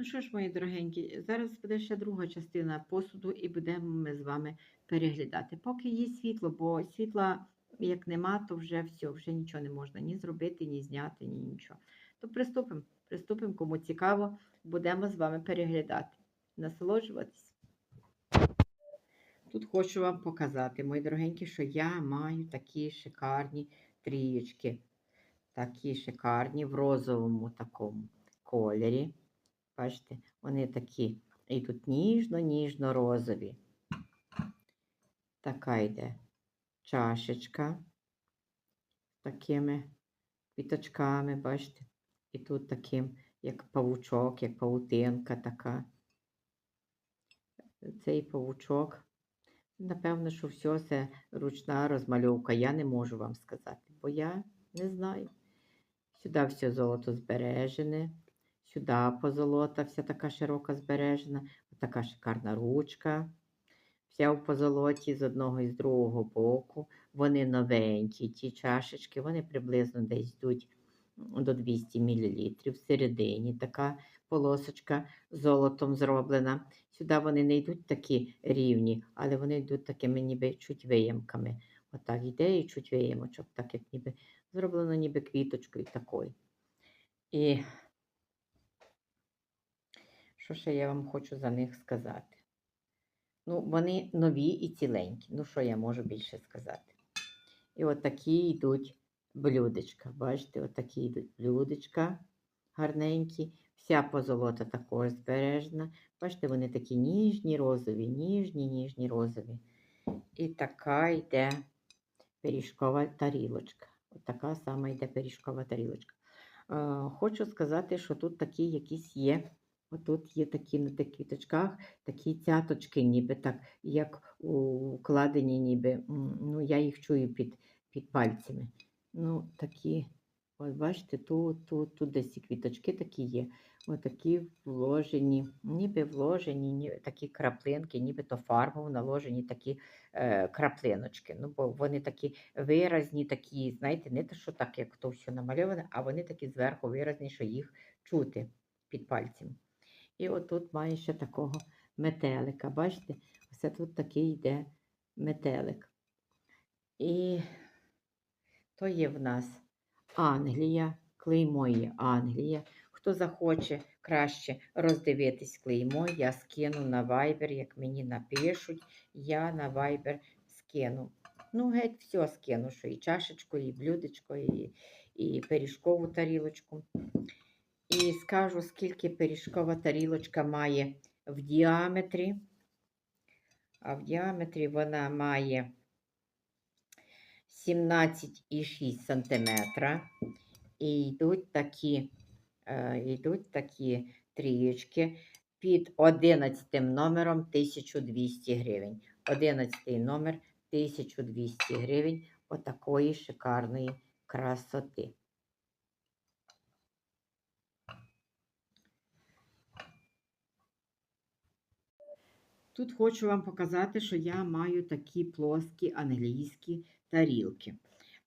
Ну що ж, мої дорогенькі, зараз буде ще друга частина посуду, і будемо ми з вами переглядати. Поки є світло, бо світла як нема, то вже все, вже нічого не можна ні зробити, ні зняти, ні нічого. То приступимо, приступимо, кому цікаво, будемо з вами переглядати, насолоджуватись. Тут хочу вам показати, мої дорогенькі, що я маю такі шикарні трієчки. Такі шикарні в розовому такому кольорі. Бачите, вони такі і тут ніжно-ніжно-розові. Така йде чашечка з такими квіточками, бачите? І тут таким, як павучок, як павутинка така. Цей павучок. Напевно, що все це ручна розмальовка. Я не можу вам сказати, бо я не знаю. Сюди все золото збережене. Сюди позолота, вся така широка збережена, така шикарна ручка. Вся в позолоті з одного і з другого боку. Вони новенькі, ті чашечки, вони приблизно десь йдуть до 200 мл. Всередині така полосочка золотом зроблена. Сюди вони не йдуть такі рівні, але вони йдуть такими ніби чуть виямками. Отак йде і чуть виямочок, так як ніби зроблено ніби квіточкою такою. І що ще я вам хочу за них сказати? Ну, вони нові і ціленькі. Ну, що я можу більше сказати? І от такі йдуть блюдечка. Бачите, от такі йдуть блюдечка гарненькі. Вся позолота також збережена. Бачите, вони такі ніжні, розові, ніжні, ніжні, розові. І така йде пиріжкова тарілочка. От така сама йде пиріжкова тарілочка. Хочу сказати, що тут такі якісь є. Отут є такі на тих квіточках, такі цяточки, ніби так, як укладені, ніби, ну, я їх чую під, під пальцями. Ну, такі, от бачите, тут, тут, тут десь ці квіточки такі є. Отакі вложені, ніби вложені, ні, такі краплинки, ніби то фарбово наложені такі е, краплиночки. Ну, бо вони такі виразні, такі, знаєте, не те, що так, як то все намальоване, а вони такі зверху виразні, що їх чути під пальцем. І отут має ще такого метелика. Бачите, ось тут такий йде метелик. І то є в нас Англія, клеймо є Англія. Хто захоче краще роздивитись клеймо, я скину на Viber, як мені напишуть, я на Viber скину. Ну, геть все скину, що і чашечку, і блюдечко, і, і пиріжкову тарілочку. І скажу, скільки пиріжкова тарілочка має в діаметрі. А в діаметрі вона має 17,6 см. І йдуть такі, е, йдуть такі трієчки під 11 номером 1200 гривень. 11 номер 1200 гривень отакої шикарної красоти. Тут хочу вам показати, що я маю такі плоскі англійські тарілки.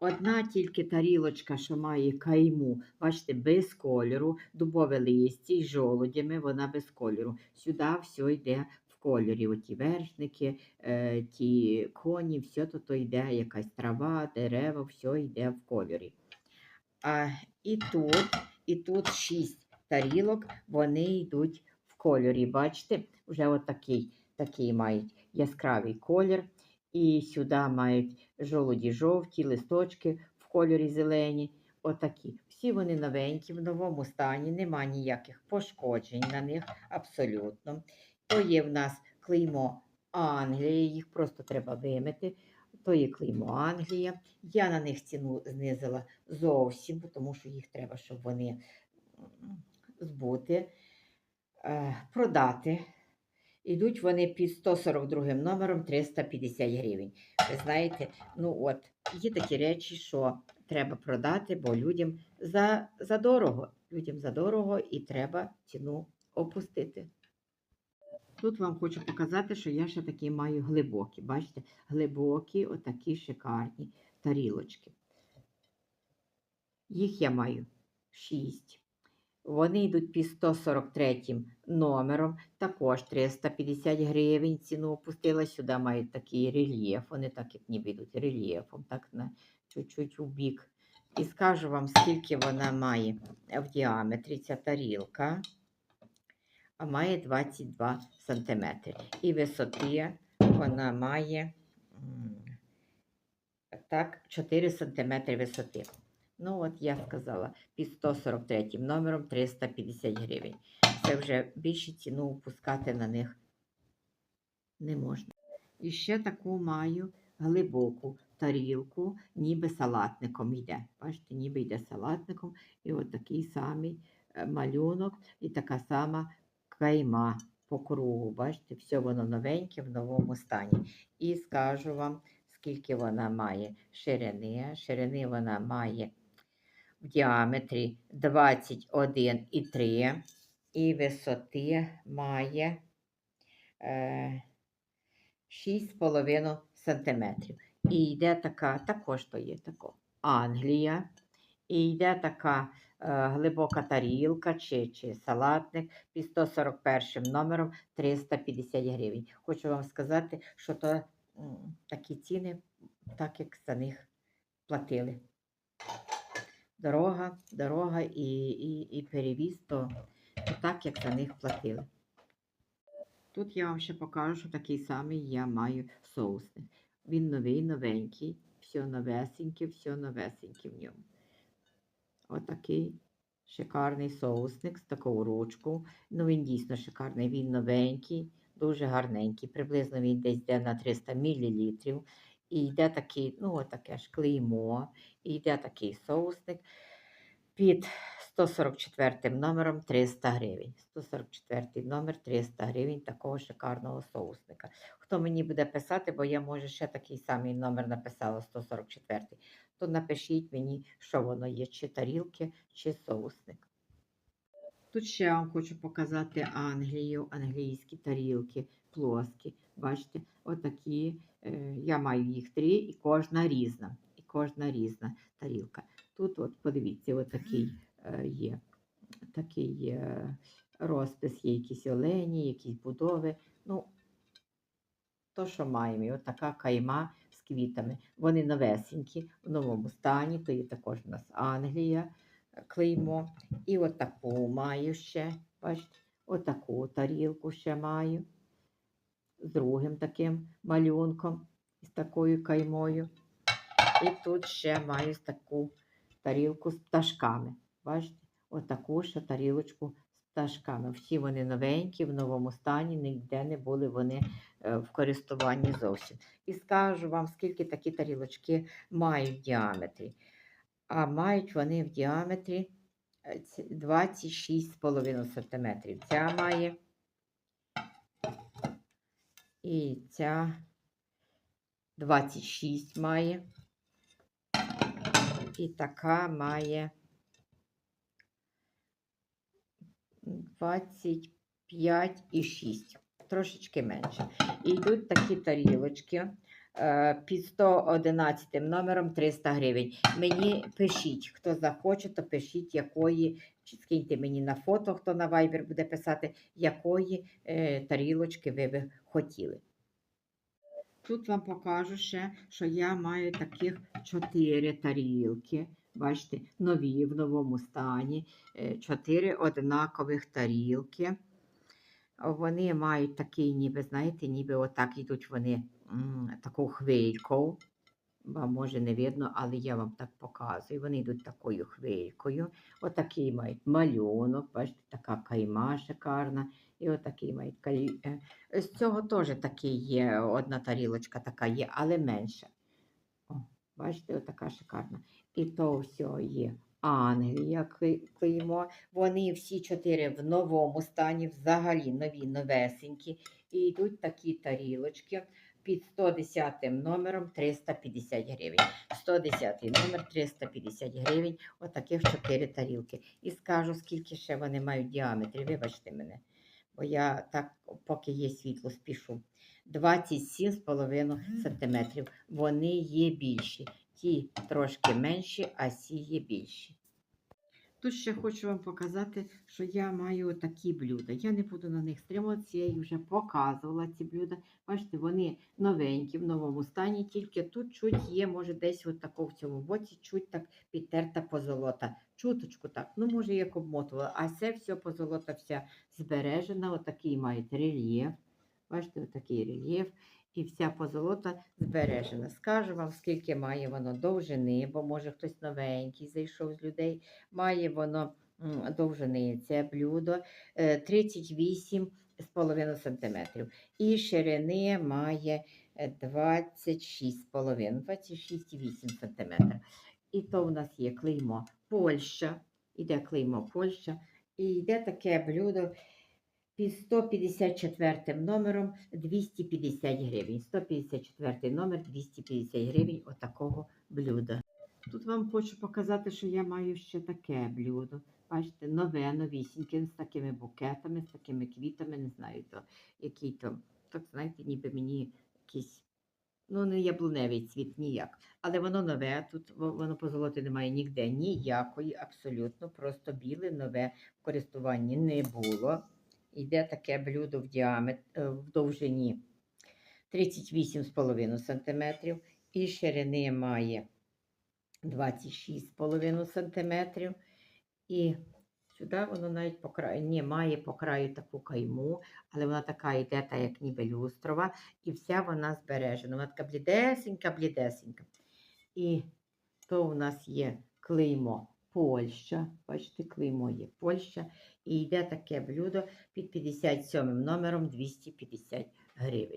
Одна тільки тарілочка, що має кайму, бачите, без кольору, дубове листя і жолудями, вона без кольору. Сюди все йде в кольорі. Оті вершники, е, ті коні, все тут йде, якась трава, дерева, все йде в кольорі. А, і тут, і тут шість тарілок, вони йдуть в кольорі. Бачите, вже отакий такий мають яскравий колір. І сюди мають жолуді жовті, листочки в кольорі зелені. Отакі. Всі вони новенькі, в новому стані, нема ніяких пошкоджень на них абсолютно. То є в нас клеймо Англії, їх просто треба вимити. То є клеймо Англія. Я на них ціну знизила зовсім, тому що їх треба, щоб вони збути, е, продати. Ідуть вони під 142 номером 350 гривень. Ви знаєте, ну от, є такі речі, що треба продати, бо людям за, за дорого. Людям за дорого і треба ціну опустити. Тут вам хочу показати, що я ще такі маю глибокі. Бачите, глибокі, отакі шикарні тарілочки. Їх я маю 6. Вони йдуть під 143 номером, також 350 гривень. Ціну опустила сюди, мають такий рельєф. Вони так як ніби йдуть рельєфом, так на чуть-чуть у бік. І скажу вам, скільки вона має в діаметрі ця тарілка. А має 22 см. І висоти вона має так, 4 см висоти. Ну, от я сказала, під 143 номером 350 гривень. Це вже більше ціну опускати на них не можна. І ще таку маю глибоку тарілку, ніби салатником йде. Бачите, ніби йде салатником. І от такий самий е, малюнок, і така сама кайма по кругу. Бачите, все воно новеньке в новому стані. І скажу вам, скільки вона має ширини. Ширини вона має в діаметрі 21,3 і висоти має е, 6,5 см. І йде така, також то є тако, Англія. І йде така е, глибока тарілка чи, чи салатник під 141 номером 350 гривень. Хочу вам сказати, що то такі ціни, так як за них платили. Дорога, дорога і, і, і перевіз, то, то так, як за них платили. Тут я вам ще покажу, що такий самий я маю соусник. Він новий, новенький, все новесеньке, все новесеньке в ньому. Отакий шикарний соусник з такою ручкою. Ну, він дійсно шикарний, він новенький, дуже гарненький. Приблизно він десь йде на 300 мл. І йде такий, ну, отаке ж клеймо, і йде такий соусник під 144 номером 300 гривень. 144 номер 300 гривень такого шикарного соусника. Хто мені буде писати, бо я може ще такий самий номер написала 144, то напишіть мені, що воно є, чи тарілки, чи соусник. Тут ще я вам хочу показати Англію, англійські тарілки, плоскі. Бачите, отакі. е, Я маю їх три, і кожна різна. І кожна різна тарілка. Тут, от, подивіться, отакий е, є. Такий є розпис, є якісь олені, якісь будови. Ну, то, що маємо, і от кайма з квітами. Вони новесенькі, в новому стані, то є також у нас Англія, е, клеймо. І от таку маю ще, бачите, отаку тарілку ще маю. З другим таким малюнком, з такою каймою. І тут ще маю таку тарілку з пташками. Бачите? Отаку ще тарілочку з пташками. Всі вони новенькі, в новому стані, ніде не були вони е, в користуванні зовсім. І скажу вам, скільки такі тарілочки мають в діаметрі. А мають вони в діаметрі е, 26,5 см. Ця має і ця 26 має. І така має 25,6. Трошечки менше. І йдуть такі тарілочки під 111 номером 300 гривень. Мені пишіть, хто захоче, то пишіть, якої, чи скиньте мені на фото, хто на Viber буде писати, якої е, тарілочки ви би хотіли. Тут вам покажу ще, що я маю таких чотири тарілки. Бачите, нові в новому стані. Е, Чотири однакових тарілки. Вони мають такий, ніби, знаєте, ніби отак йдуть вони таку хвильку. Вам може не видно, але я вам так показую. Вони йдуть такою хвилькою. Отакий мають малюнок, бачите, така кайма шикарна. І отакий мають кай... е, З цього теж такий є, одна тарілочка така є, але менша. О, бачите, отака шикарна. І то все є Англія клей- клеймо. Вони всі чотири в новому стані, взагалі нові, новесенькі. І йдуть такі тарілочки під 110 номером 350 гривень. 110 номер 350 гривень. Отаких чотири тарілки. І скажу, скільки ще вони мають діаметрі. Вибачте мене. Бо я так, поки є світло, спішу. 27,5 см. Вони є більші. Ті трошки менші, а ці є більші. Тут ще хочу вам показати, що я маю такі блюда. Я не буду на них стримуватися, я їх вже показувала ці блюда. Бачите, вони новенькі, в новому стані, тільки тут чуть є, може, десь от тако в цьому боці, чуть так підтерта позолота. Чуточку так, ну може як обмотувала. А це все позолота вся збережена, отакий мають рельєф. Бачите, отакий рельєф. І вся позолота збережена. Скажу вам, скільки має воно довжини, бо може хтось новенький зайшов з людей. Має воно довжини це блюдо е, 38,5 см. І ширини має е, 26,5, 26,8 см. І то в нас є клеймо Польща. Іде клеймо Польща. І йде таке блюдо під 154 номером 250 гривень. 154 номер 250 гривень отакого блюда. Тут вам хочу показати, що я маю ще таке блюдо. Бачите, нове, новісіньке, з такими букетами, з такими квітами, не знаю, то, який то, так знаєте, ніби мені якийсь, ну, не яблуневий цвіт ніяк. Але воно нове, тут во- воно позолоти немає ніде ніякої, абсолютно, просто біле, нове в користуванні не було. Йде таке блюдо в діаметр, в довжині 38,5 см і ширини має 26,5 см. І сюди воно навіть по краю, ні, має по краю таку кайму, але вона така йде, та як ніби люстрова, і вся вона збережена. Вона така блідесенька, блідесенька. І то у нас є клеймо Польща. Бачите, клеймо є Польща. І йде таке блюдо під 57 номером 250 гривень.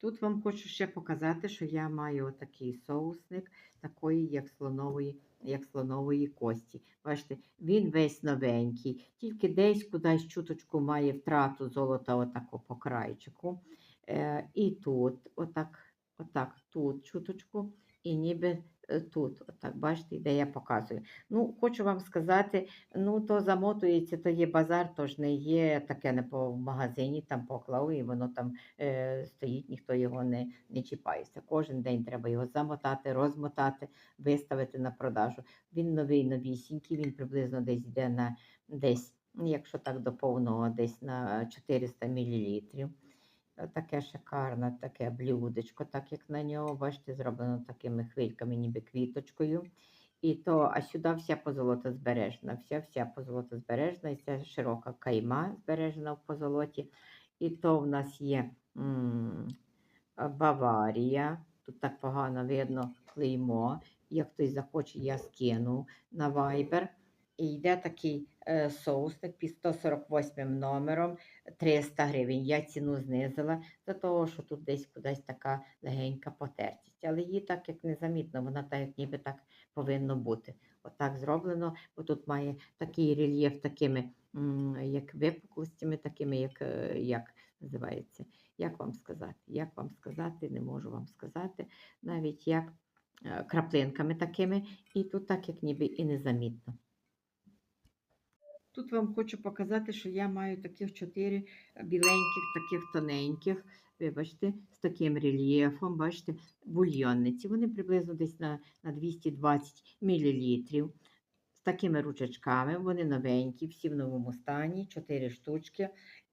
Тут вам хочу ще показати, що я маю отакий соусник, такої, як слонової, як слонової кості. Бачите, він весь новенький, тільки десь кудись чуточку має втрату золота отако по крайчику. Е, і тут, отак, отак, тут чуточку, і ніби тут, отак, бачите, де я показую. Ну, хочу вам сказати, ну, то замотується, то є базар, то ж не є таке не по магазині, там поклав, і воно там е, стоїть, ніхто його не, не чіпається. Кожен день треба його замотати, розмотати, виставити на продажу. Він новий, новісінький, він приблизно десь йде на десь, ну, якщо так до повного, десь на 400 мл. Таке шикарне, таке блюдечко, так як на нього, бачите, зроблено такими хвильками, ніби квіточкою. І то, а сюди вся позолота збережена, вся вся позолота збережена, і ця широка кайма збережена в позолоті. І то в нас є м, а, Баварія. Тут так погано видно клеймо. Як хтось захоче, я скину на Viber. І йде такий е, соусник під 148 номером 300 гривень. Я ціну знизила за того, що тут десь кудись така легенька потертість. Але її так як незамітно, вона так як ніби так повинно бути. Отак зроблено, бо тут має такий рельєф такими, як випуклостями, такими, як, е, як називається. Як вам сказати? Як вам сказати, не можу вам сказати. Навіть як е, краплинками такими, і тут так, як ніби і незамітно. Тут вам хочу показати, що я маю таких чотири біленьких, таких тоненьких, вибачте, з таким рельєфом, бачите, бульйонниці. Вони приблизно десь на, на 220 мл. З такими ручечками, вони новенькі, всі в новому стані, 4 штучки.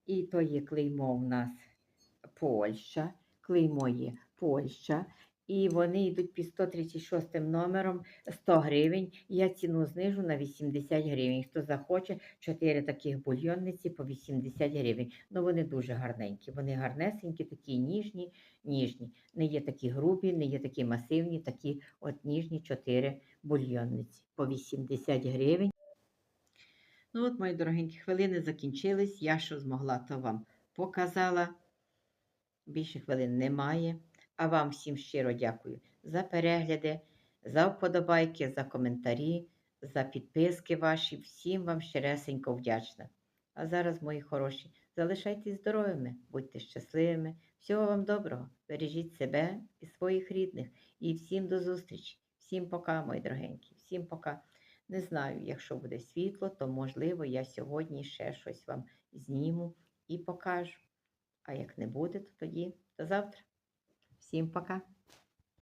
І то є клеймо в нас Польща. Клеймо є Польща. І вони йдуть під 136 номером 100 гривень. Я ціну знижу на 80 гривень. Хто захоче, 4 таких бульйонниці по 80 гривень. Ну вони дуже гарненькі. Вони гарнесенькі, такі ніжні, ніжні. Не є такі грубі, не є такі масивні, такі от ніжні 4 бульйонниці по 80 гривень. Ну от, мої дорогенькі, хвилини закінчились. Я що змогла, то вам показала. Більше хвилин немає. А вам всім щиро дякую за перегляди, за вподобайки, за коментарі, за підписки ваші. Всім вам щиресенько вдячна. А зараз, мої хороші, залишайтесь здоровими, будьте щасливими. Всього вам доброго. Бережіть себе і своїх рідних. І всім до зустрічі. Всім пока, мої дорогенькі. Всім пока. Не знаю, якщо буде світло, то можливо я сьогодні ще щось вам зніму і покажу. А як не буде, то тоді до завтра. Всім пока.